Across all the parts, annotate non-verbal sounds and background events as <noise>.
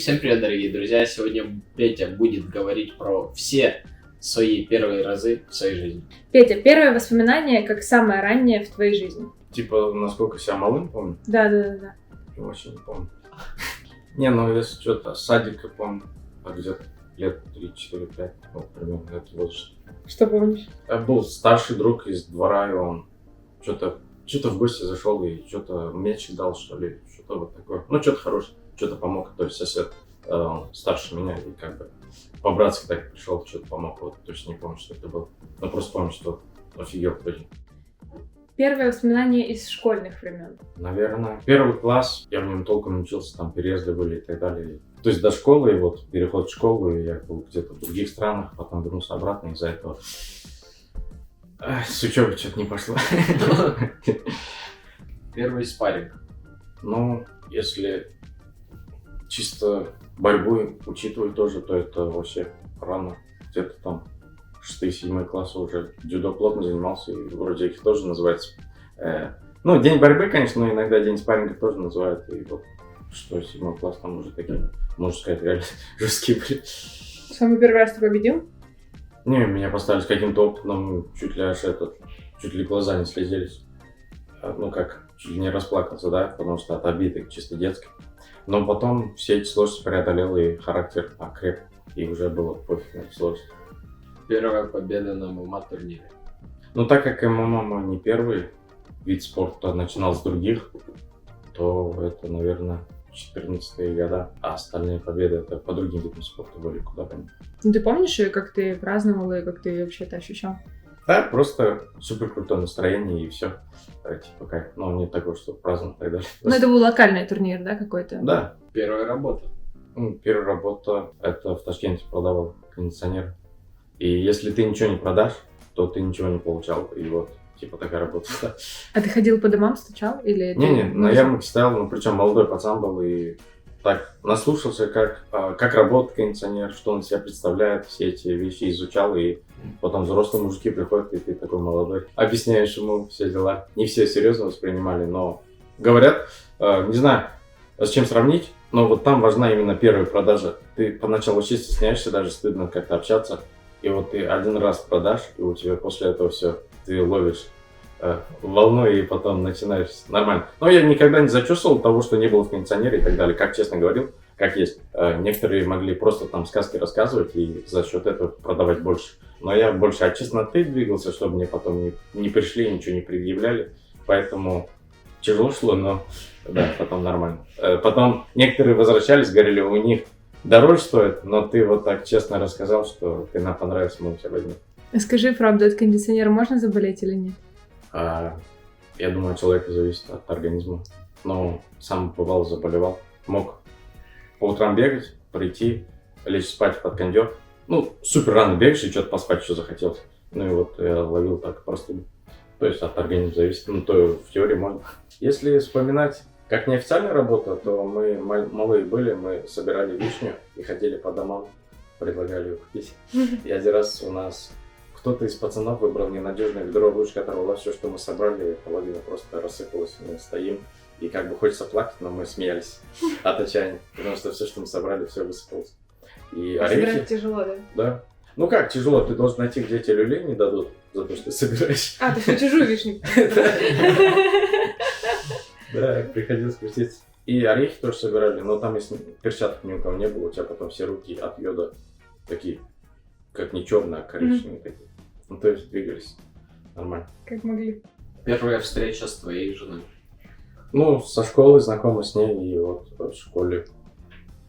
Всем привет, дорогие друзья! Сегодня Петя будет говорить про все свои первые разы в своей жизни. Петя, первое воспоминание как самое раннее в твоей жизни. Типа, насколько себя малым помню, Да, да, да, да. я вообще не помню. Не, ну если что-то, садик я помню, а где-то лет 3, 4, 5, ну, примерно это возраст. Что помнишь? Я был старший друг из двора, и он что-то что-то в гости зашел и что-то меч дал, что ли, что-то вот такое. Ну, что-то хорошее, что-то помог. То есть сосед э, старше меня, и как бы по-братски так пришел, что-то помог. Вот точно не помню, что это было. Но просто помню, что офигел очень. Первое воспоминание из школьных времен. Наверное, первый класс, я в нем толком не учился, там переезды были и так далее. То есть до школы, и вот переход в школу, и я был где-то в других странах, потом вернулся обратно из-за этого. С учебы что-то не пошло. Первый спарринг. Ну, если чисто борьбу учитывать тоже, то это вообще рано. Где-то там 6-7 классы уже дзюдо плотно занимался, и вроде их тоже называется. э, ну, день борьбы, конечно, но иногда день спарринга тоже называют. И вот 6-7 класс там уже такие, можно сказать, реально <laughs> жесткие были. Самый первый раз ты победил? Не, меня поставили с каким-то опытом, чуть ли аж этот, чуть ли глаза не слезелись. А, Ну как, чуть ли не расплакался, да, потому что от обиды чисто детской. Но потом все эти сложности преодолел и характер окреп, и уже было пофиг на сложности. Первая победа на ММА турнире. Но так как ММА мой не первый вид спорта, начинал с других, то это, наверное, 14 года, а остальные победы это по другим видам спорта были куда ранее. Ну, ты помнишь, как ты праздновал и как ты вообще это ощущал? Да, просто супер крутое настроение и все. Типа кайф. Ну, не такое, что праздновать и так далее. Ну, это был локальный турнир, да, какой-то? Да. Первая работа. Ну, первая работа, это в Ташкенте продавал кондиционер. И если ты ничего не продашь, то ты ничего не получал. И вот, типа, такая работа. да. <laughs> А ты ходил по домам, стучал? Или ты- Не-не, ну, на ярмарке стоял, ну, причем молодой пацан был, и так наслушался, как, а, как работает кондиционер, что он себя представляет, все эти вещи изучал, и потом взрослые мужики приходят, и ты такой молодой, объясняешь ему все дела. Не все серьезно воспринимали, но говорят, а, не знаю, с чем сравнить, но вот там важна именно первая продажа. Ты поначалу вообще стесняешься, даже стыдно как-то общаться, и вот ты один раз продашь, и у тебя после этого все, ты ловишь э, волну и потом начинаешь нормально. Но я никогда не зачувствовал того, что не было в кондиционере и так далее. Как честно говорил, как есть. Э, Некоторые могли просто там сказки рассказывать и за счет этого продавать больше. Но я больше от честноты двигался, чтобы мне потом не, не пришли, ничего не предъявляли. Поэтому тяжело шло, но да, потом нормально. Э, Потом некоторые возвращались, говорили, у них дороже стоит, но ты вот так честно рассказал, что ты нам понравился, мы у тебя возьмем. Скажи правду, от кондиционера можно заболеть или нет? А, я думаю, от человека зависит от организма. Но сам бывал, заболевал. Мог по утрам бегать, прийти, лечь спать под кондер. Ну, супер рано бегаешь и что-то поспать, что захотелось. Ну и вот я ловил так простуду. То есть от организма зависит. Ну, то в теории можно. Если вспоминать как неофициальная работа, то мы мал- малые были, мы собирали вишню и ходили по домам, предлагали ее купить. <laughs> И один раз у нас кто-то из пацанов выбрал ненадежное ведро, ручка оторвала все, что мы собрали, половина просто рассыпалась, мы стоим. И как бы хочется плакать, но мы смеялись <laughs> от отчаяния, потому что все, что мы собрали, все высыпалось. И орехи, тяжело, да? да. Ну как, тяжело, ты должен найти, где тебе люлей не дадут за то, что ты собираешь. А, ты всю чужую вишню. Да, приходилось крутиться. И орехи тоже собирали, но там если перчаток ни у кого не было, у тебя потом все руки от йода такие, как не черные, а коричневые такие. Ну то есть двигались нормально. Как могли. Первая встреча с твоей женой. Ну, со школы знакомы с ней, и вот в школе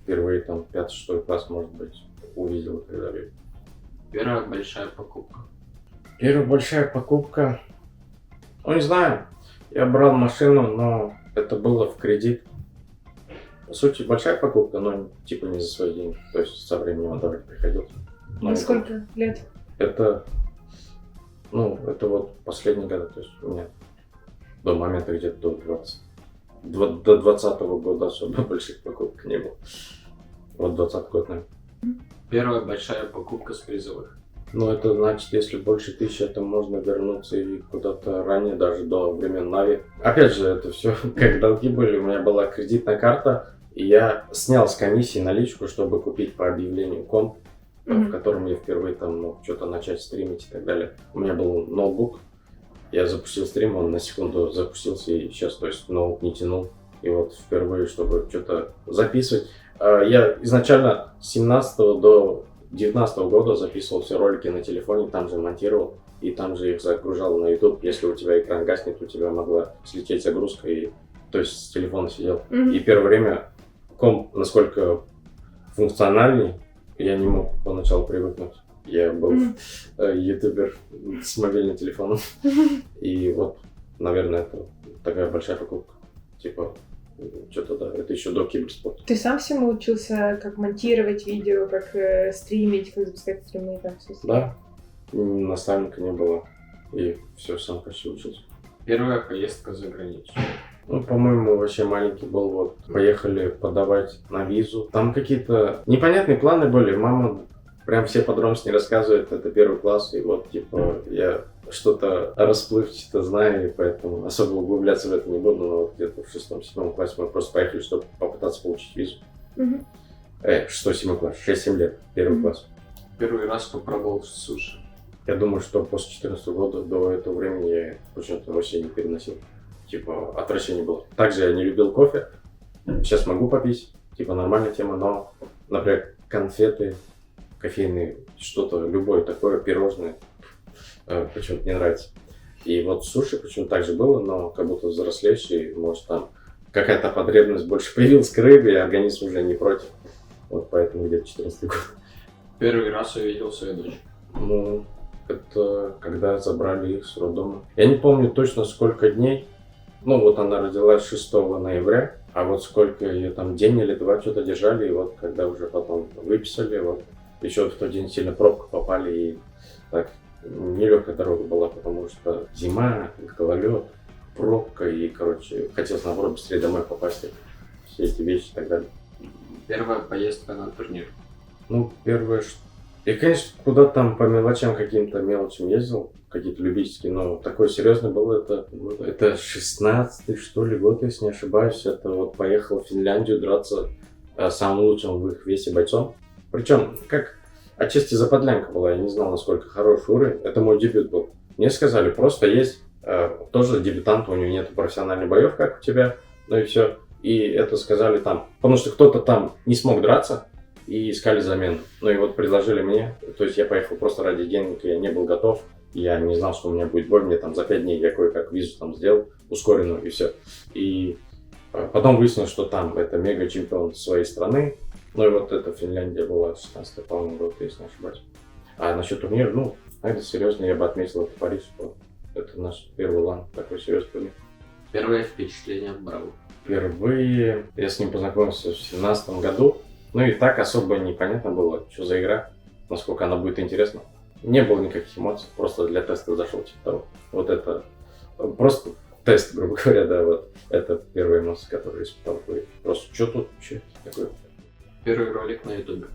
впервые там пятый-шестой класс, может быть, увидел и так далее. Первая большая покупка. Первая большая покупка, ну не знаю, я брал машину, но это было в кредит. По сути, большая покупка, но типа не за свои деньги. То есть со временем отдавать приходилось. Но На сколько лет? Это, ну, это вот последние годы, то есть у меня до момента где-то до 20, два- до 20 года особо <laughs> больших покупок не было. Вот 20 год, наверное. Первая большая покупка с призовых. Ну, это значит, если больше тысячи, то можно вернуться и куда-то ранее, даже до времен Нави. Опять же, это все <laughs> как долги были. У меня была кредитная карта, И я снял с комиссии наличку, чтобы купить по объявлению комп, в Мгм. котором я впервые там мог что-то начать стримить и так далее. У меня был ноутбук, я запустил стрим, он на секунду запустился и сейчас, то есть ноут не тянул. И вот впервые, чтобы что-то записывать. А, Я изначально с 17 до 19 года записывал все ролики на телефоне, там же монтировал и там же их загружал на YouTube. Если у тебя экран гаснет, у тебя могла слететь загрузка, и то есть с телефона сидел. Мгм. И первое время комп, насколько функциональный, я не мог поначалу привыкнуть. Я был э, ютубер с мобильным телефоном. <laughs> И вот, наверное, это такая большая покупка. Типа, что-то да, это еще до киберспорта. Ты сам всему учился, как монтировать видео, как э, стримить, как запускать стримы и так все. Да, наставника не было. И все, сам почти учился. Первая поездка за границу. Ну, по-моему, вообще маленький был. Вот поехали подавать на визу. Там какие-то непонятные планы были. Мама прям все подробности не рассказывает. Это первый класс. И вот, типа, я что-то расплывчато знаю, и поэтому особо углубляться в это не буду. Но вот где-то в шестом-седьмом классе мы просто поехали, чтобы попытаться получить визу. Э, шестой-седьмой класс. 6-7 лет. Первый класс. Первый раз попробовал суши. Я думаю, что после 14 года до этого времени я почему-то вообще не переносил. Типа, отвращение было. Также я не любил кофе. Сейчас могу попить. Типа, нормальная тема, но, например, конфеты, кофейные, что-то, любое такое, пирожное, э, почему-то не нравится. И вот суши почему-то так же было, но как будто взрослеющий, может, там какая-то потребность больше появилась к рыбе, и организм уже не против. Вот поэтому где-то 14 год. Первый раз увидел свою дочь. Ну, это когда забрали их с роддома. Я не помню точно сколько дней. Ну, вот она родилась 6 ноября, а вот сколько ее там день или два что-то держали, и вот когда уже потом выписали, вот еще в тот день сильно пробку попали, и так нелегкая дорога была, потому что зима, гололед, пробка, и, короче, хотелось, наоборот, быстрее домой попасть, все эти вещи и так далее. Первая поездка на турнир. Ну, первое, что... Я, конечно, куда там по мелочам каким-то мелочам ездил, какие-то любительские, но такой серьезный был это, ну, это 16 что ли год, если не ошибаюсь. Это вот поехал в Финляндию драться э, самым лучшим в их весе бойцом. Причем, как отчасти заподлянка была, я не знал, насколько хороший уровень. Это мой дебют был. Мне сказали, просто есть э, тоже дебютант, у него нет профессиональных боев, как у тебя, ну и все. И это сказали там, потому что кто-то там не смог драться, и искали замену. Ну и вот предложили мне, то есть я поехал просто ради денег, я не был готов, я не знал, что у меня будет бой, мне там за пять дней я кое-как визу там сделал, ускоренную и все. И э, потом выяснилось, что там это мега чемпион своей страны, ну и вот эта Финляндия была 16 по-моему, год, если не ошибаюсь. А насчет турнира, ну, это серьезно, я бы отметил это Париж, что это наш первый лан, такой серьезный турнир. Первое впечатление от Браво. Впервые я с ним познакомился в 2017 году. Ну и так особо непонятно было, что за игра, насколько она будет интересна. Не было никаких эмоций, просто для теста зашел типа того. Вот это э, просто тест, <laughs> грубо говоря, да, вот это первые эмоции, которые испытал. Просто что тут, что такое? Первый ролик на ютубе.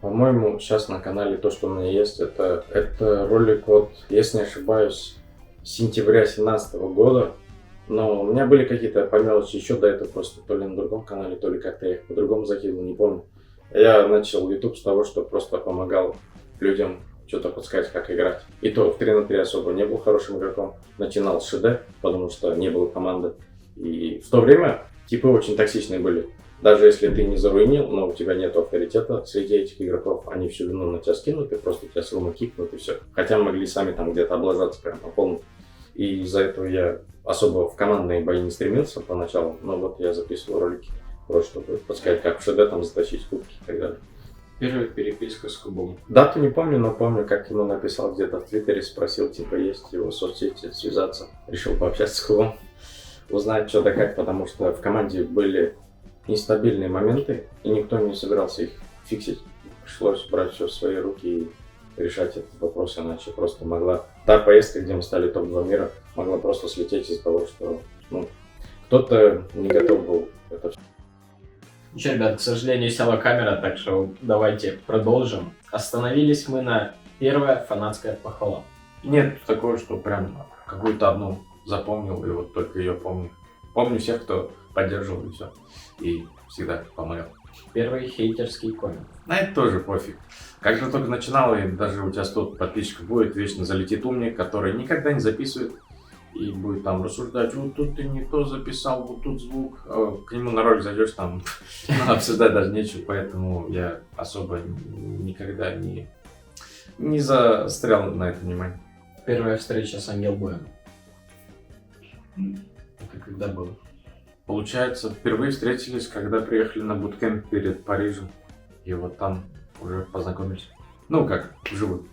По-моему, сейчас на канале то, что у меня есть, это, это ролик от, если не ошибаюсь, сентября 2017 года. Но у меня были какие-то по мелочи еще до этого просто то ли на другом канале, то ли как-то я их по-другому закинул, не помню. Я начал YouTube с того, что просто помогал людям что-то подсказать, как играть. И то в 3 на 3 особо не был хорошим игроком. Начинал с ШД, потому что не было команды. И в то время типы очень токсичные были. Даже если ты не заруинил, но у тебя нет авторитета среди этих игроков, они всю вину на тебя скинут и просто тебя с рума кикнут и все. Хотя могли сами там где-то облажаться прям по полной. И из-за этого я особо в командные бои не стремился поначалу, но вот я записывал ролики, просто чтобы подсказать, как в ШД там затащить кубки и так далее. Первая переписка с Кубом. Дату не помню, но помню, как ему написал где-то в Твиттере, спросил, типа, есть его соцсети, связаться. Решил пообщаться с Кубом, узнать что да как, потому что в команде были нестабильные моменты, и никто не собирался их фиксить. Пришлось брать все в свои руки и решать этот вопрос, иначе просто могла... Та поездка, где мы стали топ-2 мира, могла просто слететь из-за того, что ну, кто-то не готов был это всё. Ну что, ребят, к сожалению, села камера, так что давайте продолжим. Остановились мы на первая фанатская похвала. Нет такого, что прям какую-то одну запомнил, и вот только ее помню. помню всех, кто поддерживал и все. И всегда помогал. Первый хейтерский коммент. На это тоже пофиг. Когда только начинал, и даже у тебя 100 подписчиков будет, вечно залетит умник, который никогда не записывает и будет там рассуждать, вот тут ты не то записал, вот тут звук. А К нему на ролик зайдешь, там <laughs> обсуждать даже нечего, поэтому я особо никогда не, не застрял на это внимание. Первая встреча с Ангелбоем. Это когда было? Получается, впервые встретились, когда приехали на буткемп перед Парижем. И вот там уже познакомились. Ну как, вживую.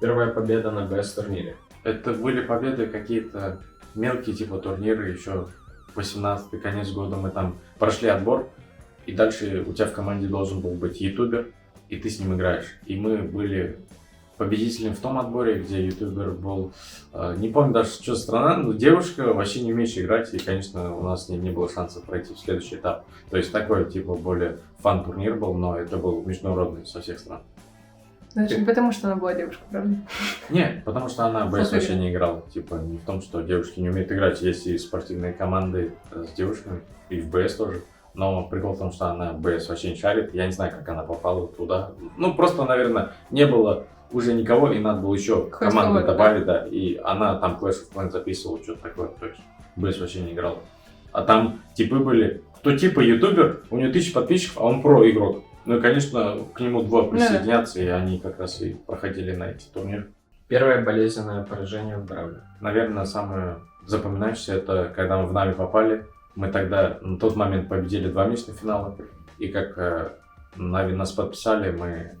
Первая победа на БС турнире. Это были победы какие-то мелкие типа турниры, еще 18 конец года мы там прошли отбор, и дальше у тебя в команде должен был быть ютубер, и ты с ним играешь. И мы были победителем в том отборе, где ютубер был, э, не помню даже, что страна, но девушка вообще не умеющая играть, и, конечно, у нас с ней не было шанса пройти в следующий этап. То есть такой, типа, более фан-турнир был, но это был международный со всех стран. Значит, не потому что она была девушка, правда? Не, потому что она в Смотри. вообще не играла. Типа, не в том, что девушки не умеют играть. Есть и спортивные команды э, с девушками, и в БС тоже. Но прикол в том, что она БС вообще не шарит. Я не знаю, как она попала туда. Ну, просто, наверное, не было уже никого, и надо было еще Хоть команду добавить, да. И она там Clash of Clans записывала, что-то такое. То есть БС вообще не играла. А там типы были, кто типа ютубер, у него тысяча подписчиков, а он про игрок. Ну и, конечно, к нему два да. присоединятся, и они как раз и проходили на эти турниры. Первое болезненное поражение в Бравле. Наверное, самое запоминающееся это когда мы в Нави попали. Мы тогда на тот момент победили два месячных финала. И как э, Нави нас подписали, мы...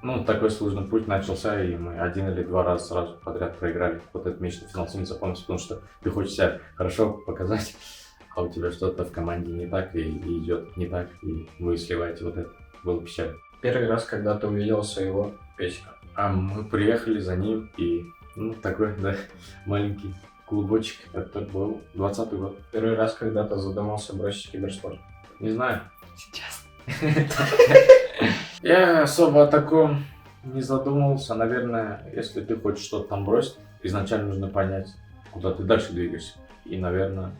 Ну, такой сложный путь начался, и мы один или два раза сразу подряд проиграли. Вот этот месячный финал сегодня запомнился, потому что ты хочешь себя хорошо показать, а у тебя что-то в команде не так, и, и идет не так, и вы сливаете вот это. Было печально. Первый раз, когда ты увидел своего песика. А мы приехали за ним, и, ну, такой, да, маленький клубочек. Это был 20 год. Первый раз, когда ты задумался бросить киберспорт. Не знаю. Сейчас. <laughs> Я особо о таком не задумывался. Наверное, если ты хочешь что-то там бросить, изначально нужно понять, куда ты дальше двигаешься. И, наверное,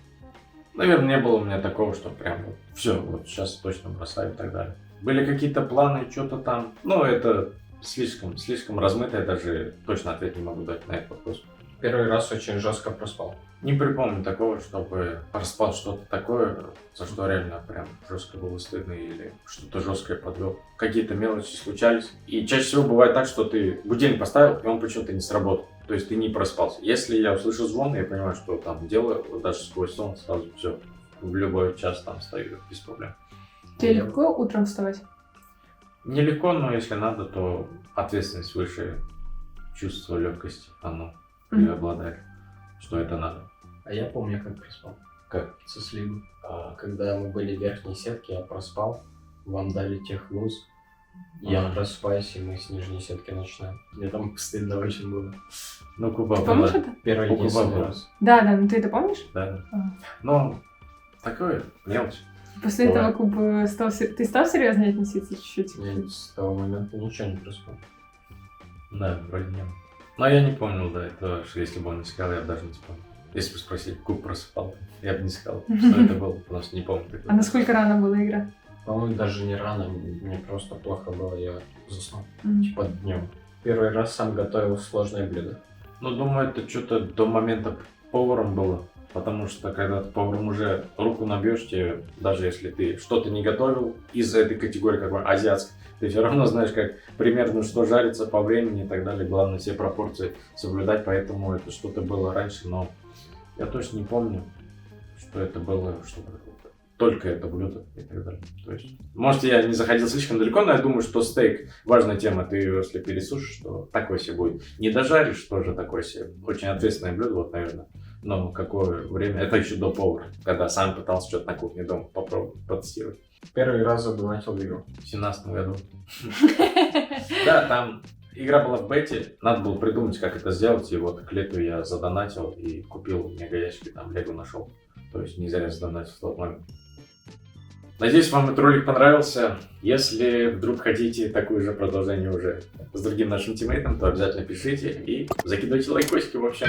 наверное, не было у меня такого, что прям вот все, вот сейчас точно бросаю и так далее. Были какие-то планы, что-то там. Но это слишком, слишком размыто, я даже точно ответ не могу дать на этот вопрос. Первый раз очень жестко проспал. Не припомню такого, чтобы проспал что-то такое, за что реально прям жестко было стыдно или что-то жесткое подвел. Какие-то мелочи случались. И чаще всего бывает так, что ты будильник поставил, и он почему-то не сработал. То есть ты не проспался. Если я услышу звон, я понимаю, что там вот даже сквозь сон сразу все. В любой час там стою без проблем. Тебе легко утром вставать? Нелегко, но если надо, то ответственность выше, чувство легкости, оно Мгм. преобладает, что это надо. А я помню, как проспал. Как? Со слигу. А, когда мы были в верхней сетке, я проспал. Вам дали техлуз. Я А. просыпаюсь, и мы с нижней сетки начинаем. Мне там стыдно очень было. Ну, Куба Ты помнишь была. это? Первый единственный раз. Да, да, ну ты это помнишь? Да. А. Ну, такое мелочь. После Бывает. этого Куб э, стал... Ты стал серьезнее относиться чуть-чуть? Я с того момента ничего не проспал. Да, вроде не было. Но я не помнил, да, этого, что если бы он не сказал, я бы даже не вспомнил. Если бы спросили, Куб просыпал, я бы не сказал, <laughs> что это было, потому что не помню. А насколько рано была игра? По-моему, даже не рано, мне просто плохо было, я заснул. Типа днем. Первый раз сам готовил сложное блюдо. Ну, думаю, это что-то до момента поваром было. Потому что когда ты поваром уже руку набьешь, тебе, даже если ты что-то не готовил из этой категории, как бы азиатской, ты все равно знаешь, как примерно что жарится по времени и так далее. Главное все пропорции соблюдать, поэтому это что-то было раньше, но я точно не помню, что это было, что-то только это блюдо и так далее. То есть, может, я не заходил слишком далеко, но я думаю, что стейк важная тема. Ты его, если пересушишь, то такой себе будет. Не дожаришь, тоже такой себе. Очень ответственное блюдо, вот, наверное. Но какое время? Это еще до повара, когда сам пытался что-то на кухне дома попробовать, потестировать. Первый раз задонатил игру. В семнадцатом году. <laughs> Да, там игра была в бете, надо было придумать, как это сделать, и вот к лету я задонатил и купил мега ящики, там лего нашел. То есть не зря задонатил в тот момент. Надеюсь, вам этот ролик понравился. Если вдруг хотите такое же продолжение уже с другим нашим тиммейтом, то обязательно пишите и закидывайте лайкосики, в общем.